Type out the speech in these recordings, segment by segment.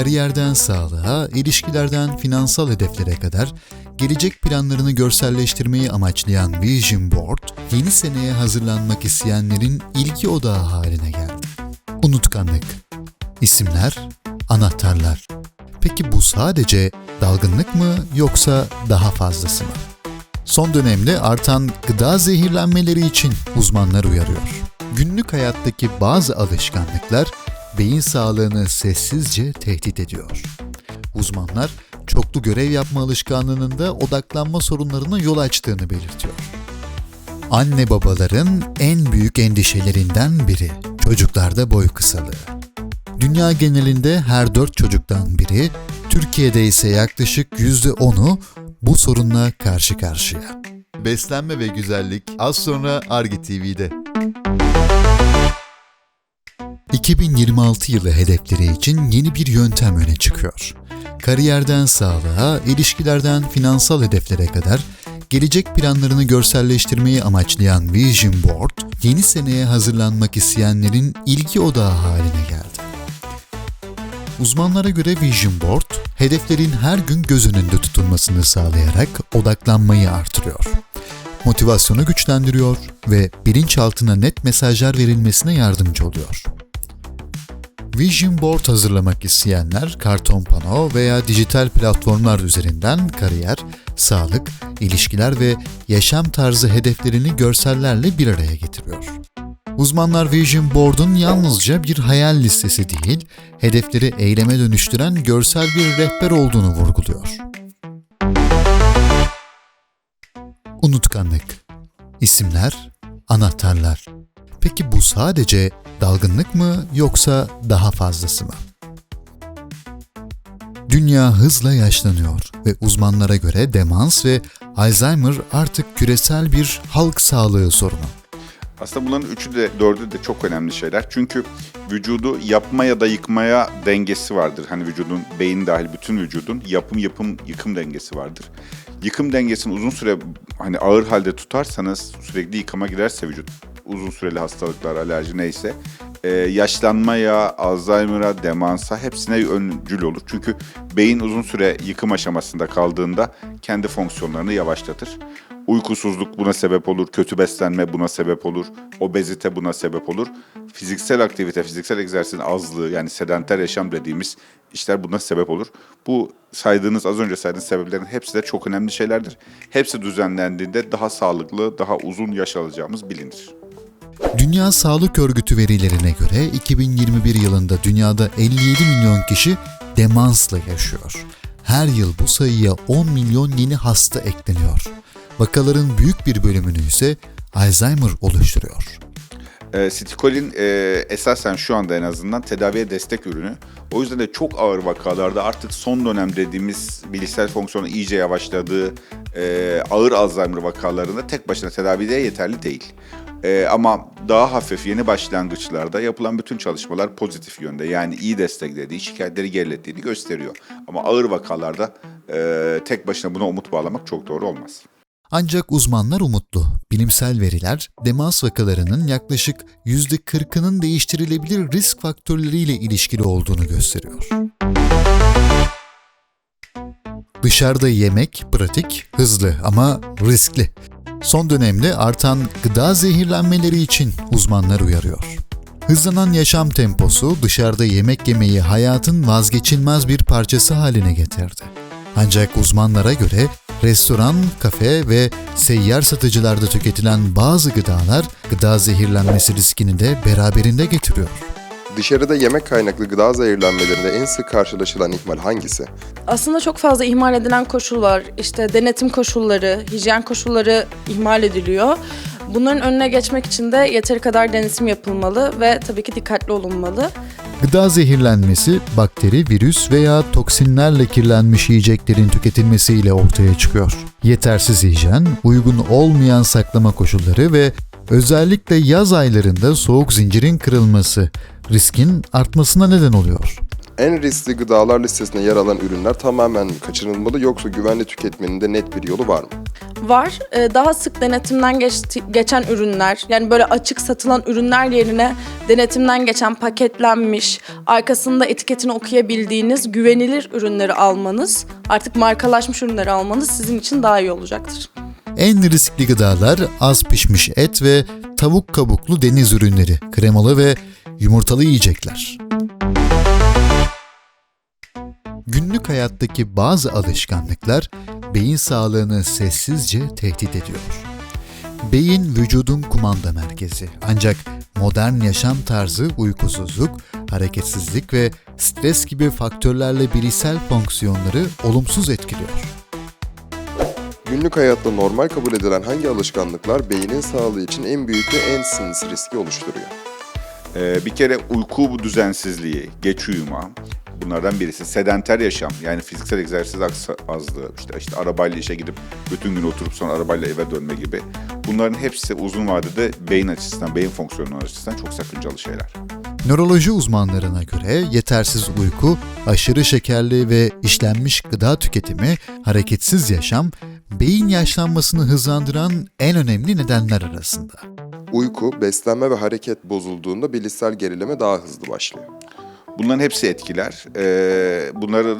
Kariyerden sağlığa, ilişkilerden finansal hedeflere kadar gelecek planlarını görselleştirmeyi amaçlayan Vision Board, yeni seneye hazırlanmak isteyenlerin ilgi odağı haline geldi. Unutkanlık, isimler, anahtarlar. Peki bu sadece dalgınlık mı yoksa daha fazlası mı? Son dönemde artan gıda zehirlenmeleri için uzmanlar uyarıyor. Günlük hayattaki bazı alışkanlıklar beyin sağlığını sessizce tehdit ediyor. Uzmanlar çoklu görev yapma alışkanlığının da odaklanma sorunlarına yol açtığını belirtiyor. Anne babaların en büyük endişelerinden biri çocuklarda boy kısalığı. Dünya genelinde her 4 çocuktan biri, Türkiye'de ise yaklaşık %10'u bu sorunla karşı karşıya. Beslenme ve güzellik az sonra Argi TV'de. 2026 yılı hedefleri için yeni bir yöntem öne çıkıyor. Kariyerden sağlığa, ilişkilerden finansal hedeflere kadar gelecek planlarını görselleştirmeyi amaçlayan Vision Board, yeni seneye hazırlanmak isteyenlerin ilgi odağı haline geldi. Uzmanlara göre Vision Board, hedeflerin her gün göz önünde tutulmasını sağlayarak odaklanmayı artırıyor. Motivasyonu güçlendiriyor ve bilinçaltına net mesajlar verilmesine yardımcı oluyor. Vision Board hazırlamak isteyenler karton pano veya dijital platformlar üzerinden kariyer, sağlık, ilişkiler ve yaşam tarzı hedeflerini görsellerle bir araya getiriyor. Uzmanlar Vision Board'un yalnızca bir hayal listesi değil, hedefleri eyleme dönüştüren görsel bir rehber olduğunu vurguluyor. Unutkanlık İsimler, anahtarlar. Peki bu sadece dalgınlık mı yoksa daha fazlası mı? Dünya hızla yaşlanıyor ve uzmanlara göre demans ve Alzheimer artık küresel bir halk sağlığı sorunu. Aslında bunların üçü de dördü de çok önemli şeyler. Çünkü vücudu yapma ya da yıkmaya dengesi vardır. Hani vücudun, beyin dahil bütün vücudun yapım yapım yıkım dengesi vardır. Yıkım dengesini uzun süre hani ağır halde tutarsanız sürekli yıkama girerse vücut uzun süreli hastalıklar, alerji neyse e, yaşlanmaya, Alzheimer'a, demansa hepsine öncül olur. Çünkü beyin uzun süre yıkım aşamasında kaldığında kendi fonksiyonlarını yavaşlatır. Uykusuzluk buna sebep olur, kötü beslenme buna sebep olur, obezite buna sebep olur. Fiziksel aktivite, fiziksel egzersizin azlığı yani sedenter yaşam dediğimiz işler buna sebep olur. Bu saydığınız az önce saydığınız sebeplerin hepsi de çok önemli şeylerdir. Hepsi düzenlendiğinde daha sağlıklı, daha uzun yaş alacağımız bilinir. Dünya Sağlık Örgütü verilerine göre 2021 yılında dünyada 57 milyon kişi demansla yaşıyor. Her yıl bu sayıya 10 milyon yeni hasta ekleniyor. Vakaların büyük bir bölümünü ise Alzheimer oluşturuyor. E, Sitikolin e, esasen şu anda en azından tedaviye destek ürünü. O yüzden de çok ağır vakalarda artık son dönem dediğimiz bilişsel fonksiyonu iyice yavaşladığı e, ağır Alzheimer vakalarında tek başına tedavide yeterli değil. E, ama daha hafif yeni başlangıçlarda yapılan bütün çalışmalar pozitif yönde. Yani iyi desteklediği, şikayetleri gerilettiğini gösteriyor. Ama ağır vakalarda e, tek başına buna umut bağlamak çok doğru olmaz. Ancak uzmanlar umutlu. Bilimsel veriler demans vakalarının yaklaşık %40'ının değiştirilebilir risk faktörleriyle ilişkili olduğunu gösteriyor. Dışarıda yemek pratik, hızlı ama riskli. Son dönemde artan gıda zehirlenmeleri için uzmanlar uyarıyor. Hızlanan yaşam temposu dışarıda yemek yemeyi hayatın vazgeçilmez bir parçası haline getirdi. Ancak uzmanlara göre restoran, kafe ve seyyar satıcılarda tüketilen bazı gıdalar gıda zehirlenmesi riskini de beraberinde getiriyor. Dışarıda yemek kaynaklı gıda zehirlenmelerinde en sık karşılaşılan ihmal hangisi? Aslında çok fazla ihmal edilen koşul var. İşte denetim koşulları, hijyen koşulları ihmal ediliyor. Bunların önüne geçmek için de yeteri kadar denetim yapılmalı ve tabii ki dikkatli olunmalı. Gıda zehirlenmesi, bakteri, virüs veya toksinlerle kirlenmiş yiyeceklerin tüketilmesiyle ortaya çıkıyor. Yetersiz hijyen, uygun olmayan saklama koşulları ve özellikle yaz aylarında soğuk zincirin kırılması riskin artmasına neden oluyor. En riskli gıdalar listesine yer alan ürünler tamamen kaçınılmalı yoksa güvenli tüketmenin de net bir yolu var mı? Var. Ee, Daha sık denetimden geçti- geçen ürünler, yani böyle açık satılan ürünler yerine denetimden geçen paketlenmiş, arkasında etiketini okuyabildiğiniz güvenilir ürünleri almanız, artık markalaşmış ürünleri almanız sizin için daha iyi olacaktır. En riskli gıdalar az pişmiş et ve tavuk kabuklu deniz ürünleri, kremalı ve yumurtalı yiyecekler. Günlük hayattaki bazı alışkanlıklar beyin sağlığını sessizce tehdit ediyor. Beyin vücudun kumanda merkezi. Ancak modern yaşam tarzı uykusuzluk, hareketsizlik ve stres gibi faktörlerle bilişsel fonksiyonları olumsuz etkiliyor. Günlük hayatta normal kabul edilen hangi alışkanlıklar beynin sağlığı için en büyük ve en sınırsız riski oluşturuyor? Ee, bir kere uyku düzensizliği, geç uyuma, bunlardan birisi. Sedenter yaşam, yani fiziksel egzersiz azlığı, işte, işte arabayla işe gidip bütün gün oturup sonra arabayla eve dönme gibi. Bunların hepsi uzun vadede beyin açısından, beyin fonksiyonları açısından çok sakıncalı şeyler. Nöroloji uzmanlarına göre yetersiz uyku, aşırı şekerli ve işlenmiş gıda tüketimi, hareketsiz yaşam, beyin yaşlanmasını hızlandıran en önemli nedenler arasında. Uyku, beslenme ve hareket bozulduğunda bilişsel gerileme daha hızlı başlıyor. Bunların hepsi etkiler. Ee, bunları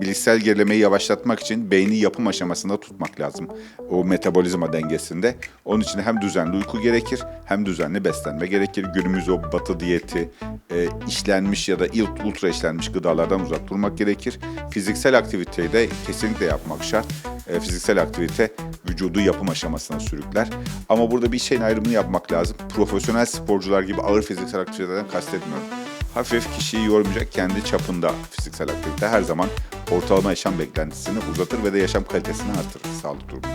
bilişsel gerilemeyi yavaşlatmak için beyni yapım aşamasında tutmak lazım. O metabolizma dengesinde. Onun için hem düzenli uyku gerekir hem düzenli beslenme gerekir. Günümüz o batı diyeti, e, işlenmiş ya da ultra işlenmiş gıdalardan uzak durmak gerekir. Fiziksel aktiviteyi de kesinlikle yapmak şart. E, fiziksel aktivite vücudu yapım aşamasına sürükler. Ama burada bir şeyin ayrımını yapmak lazım. Profesyonel sporcular gibi ağır fiziksel aktiviteden kastetmiyorum hafif kişiyi yormayacak kendi çapında fiziksel aktivite her zaman ortalama yaşam beklentisini uzatır ve de yaşam kalitesini artırır sağlık durumu.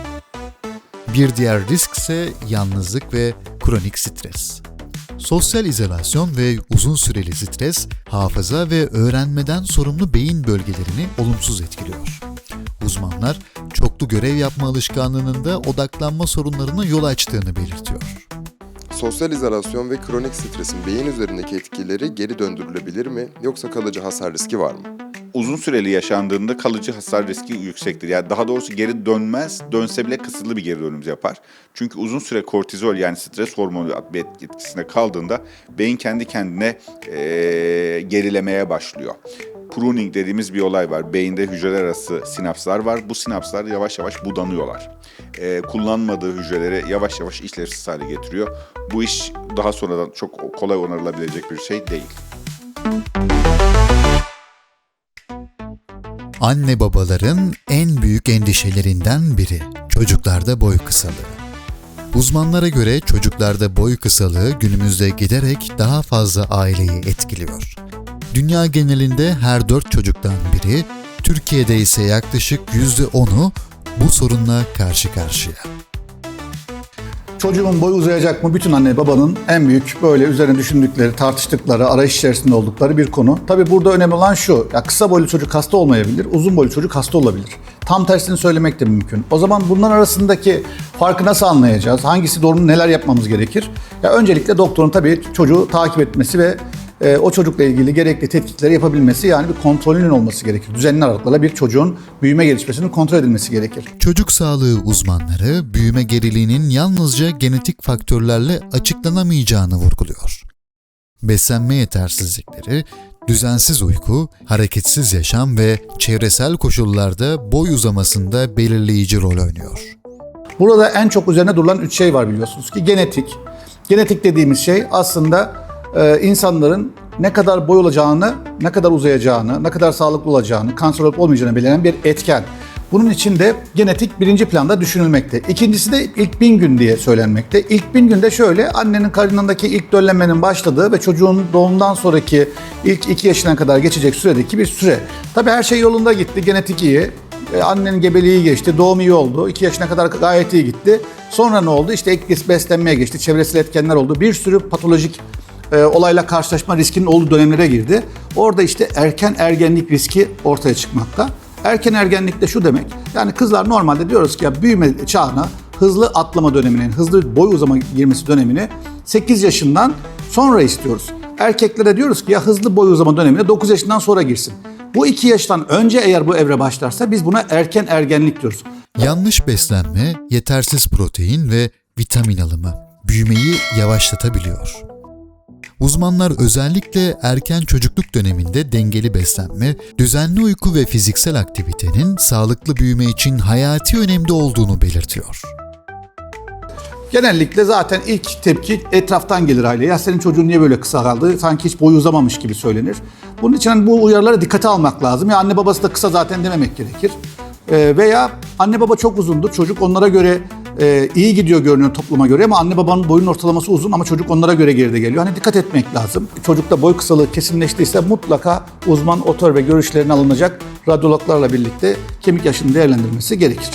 Bir diğer risk ise yalnızlık ve kronik stres. Sosyal izolasyon ve uzun süreli stres, hafıza ve öğrenmeden sorumlu beyin bölgelerini olumsuz etkiliyor. Uzmanlar, çoklu görev yapma alışkanlığının da odaklanma sorunlarına yol açtığını belirtiyor. Sosyal izolasyon ve kronik stresin beyin üzerindeki etkileri geri döndürülebilir mi yoksa kalıcı hasar riski var mı? Uzun süreli yaşandığında kalıcı hasar riski yüksektir. Yani daha doğrusu geri dönmez, dönse bile kısıtlı bir geri dönüm yapar. Çünkü uzun süre kortizol yani stres hormonu etkisinde kaldığında beyin kendi kendine eee, gerilemeye başlıyor. Pruning dediğimiz bir olay var. Beyinde hücreler arası sinapslar var. Bu sinapslar yavaş yavaş budanıyorlar. Eee, kullanmadığı hücreleri yavaş yavaş işlevsiz hale getiriyor. Bu iş daha sonradan çok kolay onarılabilecek bir şey değil. Anne babaların en büyük endişelerinden biri çocuklarda boy kısalığı. Uzmanlara göre çocuklarda boy kısalığı günümüzde giderek daha fazla aileyi etkiliyor. Dünya genelinde her dört çocuktan biri, Türkiye'de ise yaklaşık %10'u bu sorunla karşı karşıya. Çocuğumun boyu uzayacak mı? Bütün anne babanın en büyük böyle üzerine düşündükleri, tartıştıkları, arayış içerisinde oldukları bir konu. Tabii burada önemli olan şu. Ya kısa boylu çocuk hasta olmayabilir, uzun boylu çocuk hasta olabilir. Tam tersini söylemek de mümkün. O zaman bunlar arasındaki farkı nasıl anlayacağız? Hangisi doğru, neler yapmamız gerekir? Ya öncelikle doktorun tabii çocuğu takip etmesi ve e, o çocukla ilgili gerekli tetkikleri yapabilmesi yani bir kontrolünün olması gerekir. Düzenli aralıklarla bir çocuğun büyüme gelişmesinin kontrol edilmesi gerekir. Çocuk sağlığı uzmanları büyüme geriliğinin yalnızca genetik faktörlerle açıklanamayacağını vurguluyor. Beslenme yetersizlikleri, düzensiz uyku, hareketsiz yaşam ve çevresel koşullarda boy uzamasında belirleyici rol oynuyor. Burada en çok üzerine durulan üç şey var biliyorsunuz ki genetik. Genetik dediğimiz şey aslında e, insanların ne kadar boy olacağını, ne kadar uzayacağını, ne kadar sağlıklı olacağını, kanser olup olmayacağını belirleyen bir etken. Bunun için de genetik birinci planda düşünülmekte. İkincisi de ilk bin gün diye söylenmekte. İlk bin günde şöyle annenin karnındaki ilk döllenmenin başladığı ve çocuğun doğumdan sonraki ilk iki yaşına kadar geçecek süredeki bir süre. Tabii her şey yolunda gitti, genetik iyi. E, annenin gebeliği geçti, doğum iyi oldu. 2 yaşına kadar gayet iyi gitti. Sonra ne oldu? İşte ek beslenmeye geçti, çevresel etkenler oldu. Bir sürü patolojik e, olayla karşılaşma riskinin olduğu dönemlere girdi. Orada işte erken ergenlik riski ortaya çıkmakta. Erken ergenlik de şu demek, yani kızlar normalde diyoruz ki ya büyüme çağına, hızlı atlama döneminin, hızlı boy uzama girmesi dönemini 8 yaşından sonra istiyoruz. Erkeklere diyoruz ki ya hızlı boy uzama dönemine 9 yaşından sonra girsin. Bu 2 yaştan önce eğer bu evre başlarsa biz buna erken ergenlik diyoruz. Yanlış beslenme, yetersiz protein ve vitamin alımı büyümeyi yavaşlatabiliyor. Uzmanlar özellikle erken çocukluk döneminde dengeli beslenme, düzenli uyku ve fiziksel aktivitenin sağlıklı büyüme için hayati önemli olduğunu belirtiyor. Genellikle zaten ilk tepki etraftan gelir aileye. Ya senin çocuğun niye böyle kısa kaldı? Sanki hiç boyu uzamamış gibi söylenir. Bunun için hani bu uyarılara dikkate almak lazım. Ya anne babası da kısa zaten dememek gerekir. Ee, veya anne baba çok uzundur. Çocuk onlara göre e, iyi gidiyor görünüyor topluma göre ama anne babanın boyun ortalaması uzun ama çocuk onlara göre geride geliyor. Hani dikkat etmek lazım. Çocukta boy kısalığı kesinleştiyse mutlaka uzman otör ve görüşlerine alınacak radyologlarla birlikte kemik yaşının değerlendirilmesi gerekir.